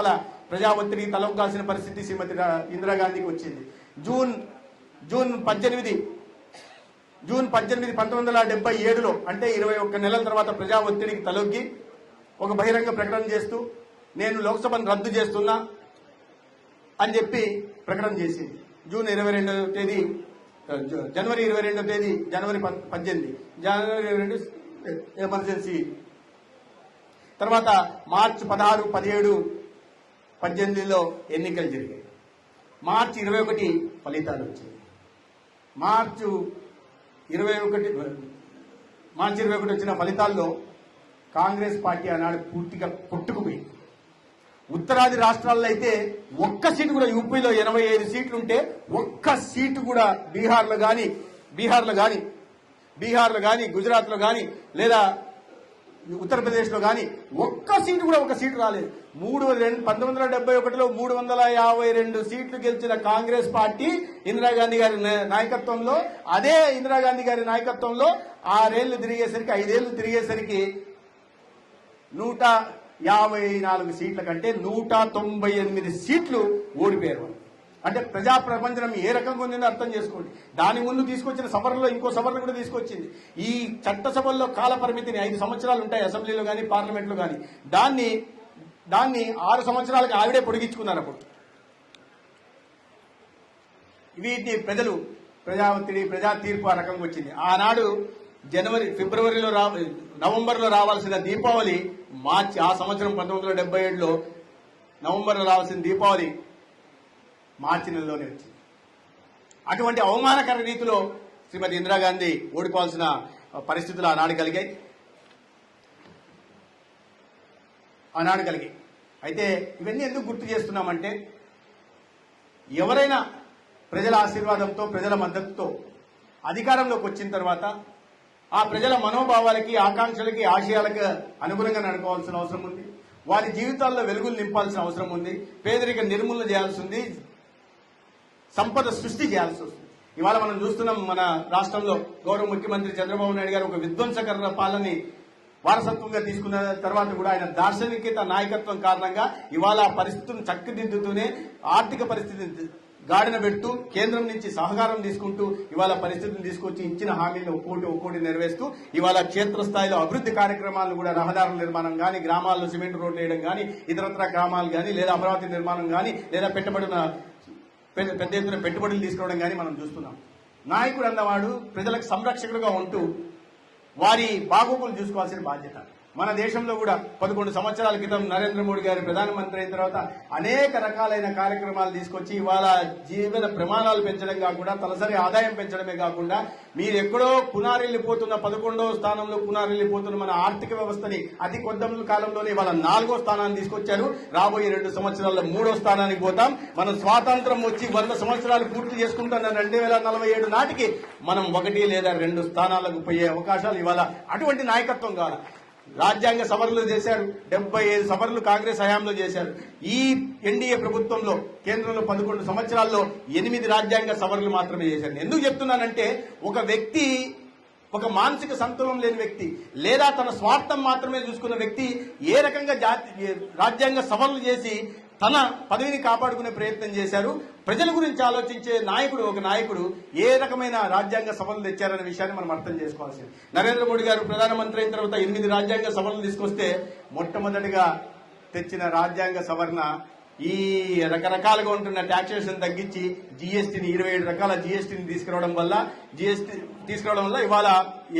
లోపల ప్రజా ఒత్తిడికి తలొగ్గాల్సిన పరిస్థితి శ్రీమతి ఇందిరాగాంధీకి వచ్చింది. జూన్ జూన్ పద్దెనిమిది జూన్ పద్దెనిమిది పంతొమ్మిది వందల డెబ్బై ఏడులో అంటే ఇరవై ఒక్క నెలల తర్వాత ప్రజా ఒత్తిడికి తలొగ్గి ఒక బహిరంగ ప్రకటన చేస్తూ నేను లోక్సభను రద్దు చేస్తున్నా అని చెప్పి ప్రకటన చేసింది. జూన్ ఇరవై రెండవ తేదీ జనవరి ఇరవై రెండవ తేదీ జనవరి పద్దెనిమిది. జనవరి ఇరవై రెండు ఎమర్జెన్సీ. తర్వాత మార్చి పదహారు పదిహేడు పద్దెనిమిదిలో ఎన్నికలు జరిగాయి. మార్చి ఇరవై ఒకటి ఫలితాలు వచ్చాయి మార్చు ఇరవై ఒకటి మార్చి ఇరవై ఒకటి వచ్చిన ఫలితాల్లో కాంగ్రెస్ పార్టీ ఆనాడు పూర్తిగా కొట్టుకుపోయింది. ఉత్తరాది రాష్ట్రాల్లో అయితే ఒక్క సీటు కూడా యూపీలో ఎనభై ఐదు సీట్లు ఉంటే ఒక్క సీటు కూడా బీహార్లో కానీ బీహార్లో కానీ బీహార్లో కానీ గుజరాత్లో కానీ లేదా ఉత్తరప్రదేశ్లో కానీ ఒక్క సీటు కూడా ఒక సీటు రాలేదు. మూడు రెండు పంతొమ్మిది వందల డెబ్బై ఒకటిలో మూడు వందల యాభై రెండు సీట్లు గెలిచిన కాంగ్రెస్ పార్టీ ఇందిరాగాంధీ గారి నాయకత్వంలో అదే ఇందిరాగాంధీ గారి నాయకత్వంలో ఆరేళ్ళు తిరిగేసరికి ఐదేళ్ళు తిరిగేసరికి నూట యాభై నాలుగు సీట్ల కంటే నూట తొంభై ఎనిమిది సీట్లు ఓడిపోయారు అంటే ప్రజా ప్రపంచం ఏ రకంగా ఉందని అర్థం చేసుకోండి. దాని ముందు తీసుకొచ్చిన సవరణలో ఇంకో సవరణ కూడా తీసుకొచ్చింది. ఈ చట్టసభల్లో కాల పరిమితిని ఐదు సంవత్సరాలు ఉంటాయి అసెంబ్లీలో కానీ పార్లమెంట్లో కానీ దాన్ని దాన్ని ఆరు సంవత్సరాలకు ఆవిడే పొడిగించుకున్నారు అప్పుడు. వీటిని ప్రజలు ప్రజా ఒత్తిడి ప్రజా తీర్పు ఆ రకంగా వచ్చింది. ఆనాడు జనవరి ఫిబ్రవరిలో రా నవంబర్లో రావాల్సిన దీపావళి మార్చి ఆ సంవత్సరం పంతొమ్మిది వందల డెబ్బై ఏడులో నవంబర్లో రావాల్సిన దీపావళి మార్చి నెలలోనే వచ్చింది. అటువంటి అవమానకర రీతిలో శ్రీమతి ఇందిరాగాంధీ ఓడిపోవాల్సిన పరిస్థితులు ఆనాడు కలిగాయి. ఆనాడు కలిగాయి. అయితే ఇవన్నీ ఎందుకు గుర్తు చేస్తున్నామంటే ఎవరైనా ప్రజల ఆశీర్వాదంతో ప్రజల మద్దతుతో అధికారంలోకి వచ్చిన తర్వాత ఆ ప్రజల మనోభావాలకి ఆకాంక్షలకి ఆశయాలకు అనుగుణంగా నడుకోవాల్సిన అవసరం ఉంది. వారి జీవితాల్లో వెలుగులు నింపాల్సిన అవసరం ఉంది. పేదరిక నిర్మూలన చేయాల్సి ఉంది. సంపద సృష్టి చేయాల్సి వస్తుంది. ఇవాళ మనం చూస్తున్నాం మన రాష్ట్రంలో గౌరవ ముఖ్యమంత్రి చంద్రబాబు నాయుడు గారు ఒక విధ్వంసకర పాలనని వారసత్వంగా తీసుకున్న తర్వాత కూడా ఆయన దార్శనికత నాయకత్వం కారణంగా ఇవాళ ఆ పరిస్థితులను చక్కదిద్దుతూనే ఆర్థిక పరిస్థితిని గాడిన పెడుతూ కేంద్రం నుంచి సహకారం తీసుకుంటూ ఇవాళ పరిస్థితిని తీసుకొచ్చి ఇచ్చిన హామీలు ఒక్కోటి ఒక్కోటి నెరవేరుస్తూ ఇవాళ క్షేత్రస్థాయిలో అభివృద్ధి కార్యక్రమాలను కూడా రహదారుల నిర్మాణం కానీ గ్రామాల్లో సిమెంట్ రోడ్లు వేయడం కానీ ఇతరత్ర గ్రామాలు కానీ లేదా అమరావతి నిర్మాణం కానీ లేదా పెట్టబడిన పెద్ద పెద్ద ఎత్తున పెట్టుబడులు తీసుకోవడం కానీ మనం చూస్తున్నాం. నాయకుడు అన్నవాడు ప్రజలకు సంరక్షకుడుగా ఉంటూ వారి బాగోగులు చూసుకోవాల్సిన బాధ్యత. మన దేశంలో కూడా పదకొండు సంవత్సరాల క్రితం నరేంద్ర మోడీ గారు ప్రధానమంత్రి అయిన తర్వాత అనేక రకాలైన కార్యక్రమాలు తీసుకొచ్చి ఇవాళ జీవన ప్రమాణాలు పెంచడం కాకుండా తలసరి ఆదాయం పెంచడమే కాకుండా మీరు ఎక్కడో పునారెళ్ళిపోతున్న పదకొండవ స్థానంలో పునారెళ్ళిపోతున్న మన ఆర్థిక వ్యవస్థని అతి కొద్ది కాలంలోనే ఇవాళ నాలుగో స్థానాన్ని తీసుకొచ్చారు. రాబోయే రెండు సంవత్సరాల్లో మూడో స్థానానికి పోతాం. మనం స్వాతంత్రం వచ్చి వంద సంవత్సరాలు పూర్తి చేసుకుంటున్న రెండు వేల నలభై ఏడు నాటికి మనం ఒకటి లేదా రెండు స్థానాలకు పోయే అవకాశాలు ఇవాళ అటువంటి నాయకత్వం కావాలి రాజ్యాంగ సవరణలు చేశారు డెబ్బై ఐదు సవరణలు కాంగ్రెస్ హయాంలో చేశారు ఈ ఎన్డీఏ ప్రభుత్వంలో కేంద్రంలో పదకొండు సంవత్సరాల్లో ఎనిమిది రాజ్యాంగ సవరణలు మాత్రమే చేశారు ఎందుకు చెప్తున్నానంటే ఒక వ్యక్తి ఒక మానసిక సంతులనం లేని వ్యక్తి లేదా తన స్వార్థం మాత్రమే చూసుకున్న వ్యక్తి ఏ రకంగా జాతి రాజ్యాంగ సవరణలు చేసి తన పదవిని కాపాడుకునే ప్రయత్నం చేశారు. ప్రజల గురించి ఆలోచించే నాయకుడు ఒక నాయకుడు ఏ రకమైన రాజ్యాంగ సవరణలు తెచ్చారనే విషయాన్ని మనం అర్థం చేసుకోవాల్సింది. నరేంద్ర మోడీ గారు ప్రధానమంత్రి అయిన తర్వాత ఎనిమిది రాజ్యాంగ సవరణలు తీసుకొస్తే మొట్టమొదటిగా తెచ్చిన రాజ్యాంగ సవరణ ఈ రకరకాలుగా ఉంటున్న టాక్సేషన్ తగ్గించి జీఎస్టీని ఇరవై ఏడు రకాల జీఎస్టీని తీసుకురావడం వల్ల జీఎస్టీ తీసుకురావడం వల్ల ఇవాళ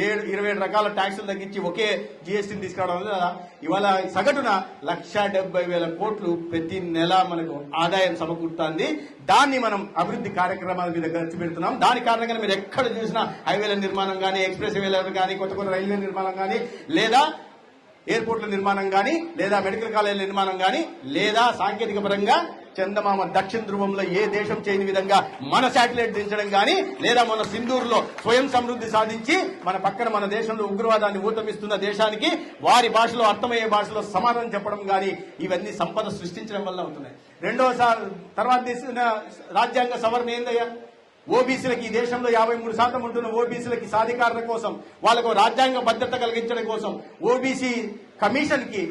ఏడు ఇరవై ఏడు రకాల ట్యాక్సులు తగ్గించి ఒకే జీఎస్టీని తీసుకురావడం వల్ల ఇవాళ సగటున లక్ష డెబ్బై వేల కోట్లు ప్రతి నెల మనకు ఆదాయం సమకూరుతుంది. దాన్ని మనం అభివృద్ధి కార్యక్రమాల మీద ఖర్చు పెడుతున్నాం. దాని కారణంగా మీరు ఎక్కడ చూసినా హైవేల నిర్మాణం కానీ ఎక్స్ప్రెస్ వేల కానీ కొత్త కొత్త రైల్వే నిర్మాణం కానీ లేదా ఎయిర్పోర్ట్ల నిర్మాణం కానీ లేదా మెడికల్ కాలేజీల నిర్మాణం కానీ లేదా సాంకేతిక పరంగా చందమామ దక్షిణ ధ్రువంలో ఏ దేశం చేయని విధంగా మన శాటిలైట్ దించడం కానీ లేదా మన సింధూరులో స్వయం సమృద్ధి సాధించి మన పక్కన మన దేశంలో ఉగ్రవాదాన్ని ఊతమిస్తున్న దేశానికి వారి భాషలో అర్థమయ్యే భాషలో సమాధానం చెప్పడం కానీ ఇవన్నీ సంపద సృష్టించడం వల్ల అవుతున్నాయి. రెండోసారి తర్వాత తీసిన రాజ్యాంగ సవరణ ఏందయ్యా? ఓబీసీలకి ఈ దేశంలో యాభై మూడు శాతం ఉంటున్న ఓబీసీలకి సాధికారత కోసం వాళ్ళకు రాజ్యాంగ భద్రత కలిగించడం కోసం ఓబీసీ కమిషన్కి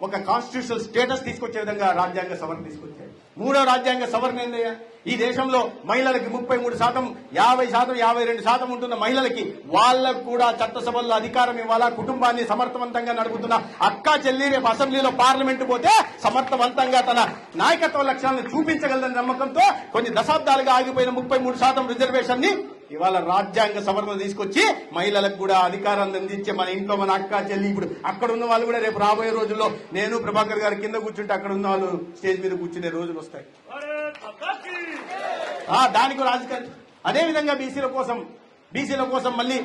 ఒక కాన్స్టిట్యూషనల్ స్టేటస్ తీసుకొచ్చే విధంగా రాజ్యాంగ సవరణ తీసుకొచ్చాయి మూడో రాజ్యాంగ సవరణ ఏందయ్యా? ఈ దేశంలో మహిళలకి ముప్పై మూడు శాతం యాభై శాతం యాభై రెండు శాతం ఉంటున్న మహిళలకి వాళ్ళకు కూడా చట్టసభల్లో అధికారం ఇవ్వాలా? కుటుంబాన్ని సమర్థవంతంగా నడుపుతున్న అక్క చెల్లి రేపు అసెంబ్లీలో పార్లమెంట్ పోతే సమర్థవంతంగా తన నాయకత్వ లక్ష్యాలను చూపించగలదని నమ్మకంతో కొన్ని దశాబ్దాలుగా ఆగిపోయిన ముప్పై మూడు శాతం రిజర్వేషన్ని ఇవాళ రాజ్యాంగ సవరణ తీసుకొచ్చి మహిళలకు కూడా అధికారాన్ని అందించే మన ఇంట్లో మన అక్క చెల్లి ఇప్పుడు అక్కడ ఉన్న వాళ్ళు కూడా రేపు రాబోయే రోజుల్లో నేను ప్రభాకర్ గారి కింద కూర్చుంటే అక్కడ ఉన్న వాళ్ళు స్టేజ్ మీద కూర్చునే రోజులు వస్తాయి. దానికి రాజకీయ అదేవిధంగా బీసీల కోసం బీసీల కోసం మళ్ళీ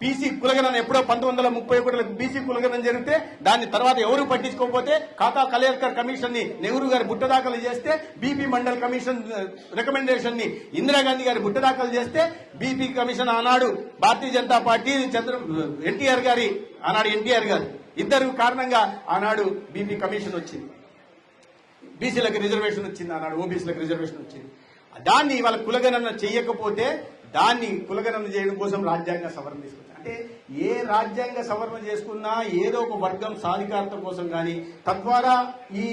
బీసీ కులగణన ఎప్పుడో పంతొమ్మిది వందల ముప్పై ఒకటిలో బీసీ కులగణన జరిగితే దాన్ని తర్వాత ఎవరు పట్టించుకోకపోతే ఖాతా కలేర్కర్ కమిషన్ని నెహ్రూ గారి బుట్టదాఖలు చేస్తే బీపీ మండల్ కమిషన్ రికమెండేషన్ని ఇందిరాగాంధీ గారి బుట్టదాఖలు చేస్తే బీపీ కమిషన్ ఆనాడు భారతీయ జనతా పార్టీ చంద్ర ఎన్టీఆర్ గారి ఆనాడు ఎన్టీఆర్ గారు. ఇద్దరు కారణంగా ఆనాడు బీపీ కమిషన్ వచ్చింది. బీసీలకు రిజర్వేషన్ వచ్చింది ఆనాడు ఓబీసీలకు రిజర్వేషన్ వచ్చింది. దాన్ని వాళ్ళ కులగణన చేయకపోతే దాన్ని కులగనం చేయడం కోసం రాజ్యాంగ సవరణ తీసుకొచ్చారు. అంటే ఏ రాజ్యాంగ సవరణ చేసుకున్నా ఏదో ఒక వర్గం సాధికారత కోసం కానీ తద్వారా ఈ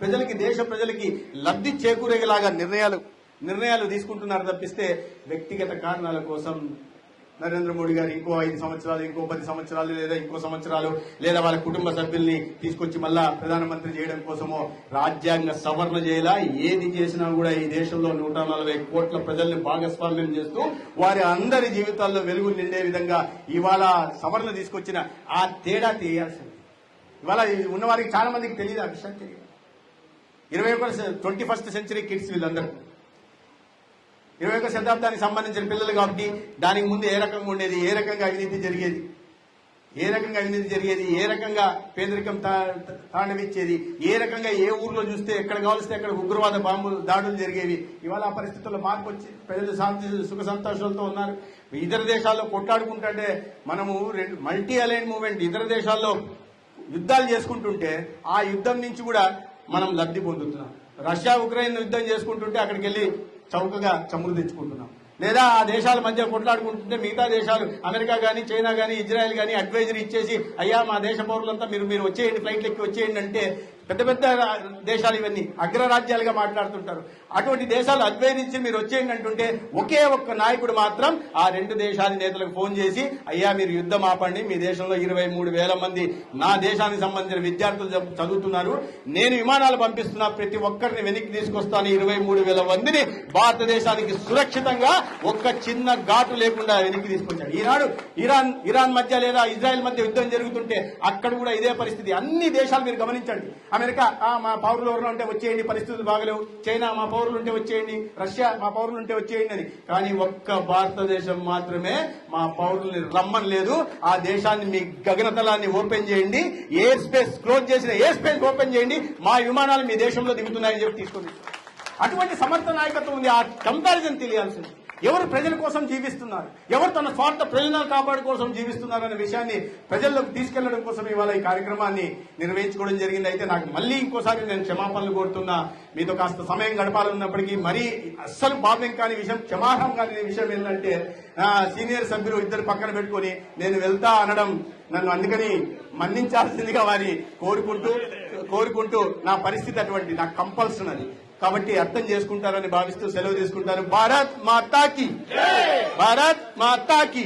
ప్రజలకి దేశ ప్రజలకి లబ్ధి చేకూరేలాగా నిర్ణయాలు నిర్ణయాలు తీసుకుంటున్నారు తప్పిస్తే వ్యక్తిగత కారణాల కోసం నరేంద్ర మోడీ గారు ఇంకో ఐదు సంవత్సరాలు ఇంకో పది సంవత్సరాలు లేదా ఇంకో సంవత్సరాలు లేదా వాళ్ళ కుటుంబ సభ్యుల్ని తీసుకొచ్చి మళ్ళా ప్రధానమంత్రి చేయడం కోసమో రాజ్యాంగ సవరణ చేయాలా? ఏది చేసినా కూడా ఈ దేశంలో నూట నలభై కోట్ల ప్రజల్ని భాగస్వామ్యం చేస్తూ వారి అందరి జీవితాల్లో వెలుగు నిండే విధంగా ఇవాళ సవరణ తీసుకొచ్చిన ఆ తేడా తీయాల్సింది. ఇవాళ ఉన్నవారికి చాలా మందికి తెలియదు ఆ విషయం తెలియదు. ఇరవై ఒకటి ట్వంటీ ఫస్ట్ సెంచరీ కిడ్స్ వీళ్ళందరూ ఇరవై ఒక శతాబ్దానికి సంబంధించిన పిల్లలు కాబట్టి దానికి ముందు ఏ రకంగా ఉండేది? ఏ రకంగా అవినీతి జరిగేది? ఏ రకంగా అవినీతి జరిగేది? ఏ రకంగా పేదరికం తా- తాండవిచ్చేది? ఏ రకంగా ఏ ఊర్లో చూస్తే ఎక్కడ కావలిస్తే అక్కడ ఉగ్రవాద బాంబులు దాడులు జరిగేవి? ఇవాళ ఆ పరిస్థితుల్లో మార్పు వచ్చి ప్రజలు శాంతి సుఖ సంతోషాలతో ఉన్నారు. ఇతర దేశాల్లో కొట్లాడుకుంటుంటే మనము రెండు మల్టీ అలైన్ మూవ్మెంట్ ఇతర దేశాల్లో యుద్ధాలు చేసుకుంటుంటే ఆ యుద్ధం నుంచి కూడా మనం లబ్ధి పొందుతున్నాం. రష్యా ఉక్రెయిన్ యుద్ధం చేసుకుంటుంటే అక్కడికి వెళ్ళి చౌకగా చమురు తెచ్చుకుంటున్నాం. లేదా ఆ దేశాల మధ్య కొట్లాడుకుంటుంటే మిగతా దేశాలు అమెరికా కానీ చైనా కానీ ఇజ్రాయెల్ కానీ అడ్వైజరీ ఇచ్చేసి అయ్యా మా దేశ పౌరులంతా మీరు మీరు వచ్చేయండి ఫ్లైట్ ఎక్కి వచ్చేయండి అంటే పెద్ద పెద్ద దేశాలు ఇవన్నీ అగ్రరాజ్యాలుగా మాట్లాడుతుంటారు. అటువంటి దేశాలు అధ్వయనించి మీరు వచ్చేయండి అంటుంటే ఒకే ఒక్క నాయకుడు మాత్రం ఆ రెండు దేశాల నేతలకు ఫోన్ చేసి అయ్యా మీరు యుద్ధం ఆపండి మీ దేశంలో ఇరవై మూడు వేల మంది నా దేశానికి సంబంధించిన విద్యార్థులు చదువుతున్నారు. నేను విమానాలు పంపిస్తున్నా ప్రతి ఒక్కరిని వెనక్కి తీసుకొస్తాను ఇరవై మూడు వేల మందిని భారతదేశానికి సురక్షితంగా ఒక్క చిన్న ఘాటు లేకుండా వెనక్కి తీసుకొచ్చాడు. ఈనాడు ఇరాన్ ఇరాన్ మధ్య లేదా ఇజ్రాయెల్ మధ్య యుద్ధం జరుగుతుంటే అక్కడ కూడా ఇదే పరిస్థితి. అన్ని దేశాలు మీరు గమనించండి. అమెరికా మా పౌరులు ఎవరు ఉంటే వచ్చేయండి పరిస్థితులు బాగలేవు. చైనా మా పౌరులు ఉంటే వచ్చేయండి. రష్యా మా పౌరులు ఉంటే వచ్చేయండి అని. కానీ ఒక్క భారతదేశం మాత్రమే మా పౌరుల్ని రమ్మని లేదు ఆ దేశాన్ని మీ గగనతలాన్ని ఓపెన్ చేయండి. ఎయిర్ స్పేస్ క్లోజ్ చేసిన ఎయిర్ స్పేస్ ఓపెన్ చేయండి. మా విమానాలు మీ దేశంలో దిగుతున్నాయని చెప్పి తీసుకుని అటువంటి సమర్థ నాయకత్వం ఉంది. ఆ కంపారిజన్ తెలియాల్సింది. ఎవరు ప్రజల కోసం జీవిస్తున్నారు? ఎవరు తన స్వార్థ ప్రయోజనాలు కాపాడు కోసం జీవిస్తున్నారు అనే విషయాన్ని ప్రజల్లోకి తీసుకెళ్ళడం కోసం ఇవాళ ఈ కార్యక్రమాన్ని నిర్వహించుకోవడం జరిగింది. అయితే నాకు మళ్ళీ ఇంకోసారి నేను క్షమాపణలు కోరుతున్నా. మీతో కాస్త సమయం గడపాలన్నప్పటికీ మరీ అస్సలు భావ్యం కాని విషయం క్షమార్హం కాని విషయం ఏంటంటే సీనియర్ సభ్యులు ఇద్దరు పక్కన పెట్టుకొని నేను వెళ్తా అనడం నన్ను అందుకని మన్నించాల్సిందిగా వారి కోరుకుంటూ కోరుకుంటూ నా పరిస్థితి అటువంటి నాకు కంపల్సరీ అది. కాబట్టి అర్థం చేసుకుంటారని భావిస్తూ సెలవు తీసుకుంటాను. భారత్ మాతాకి. భారత్ మాతాకి.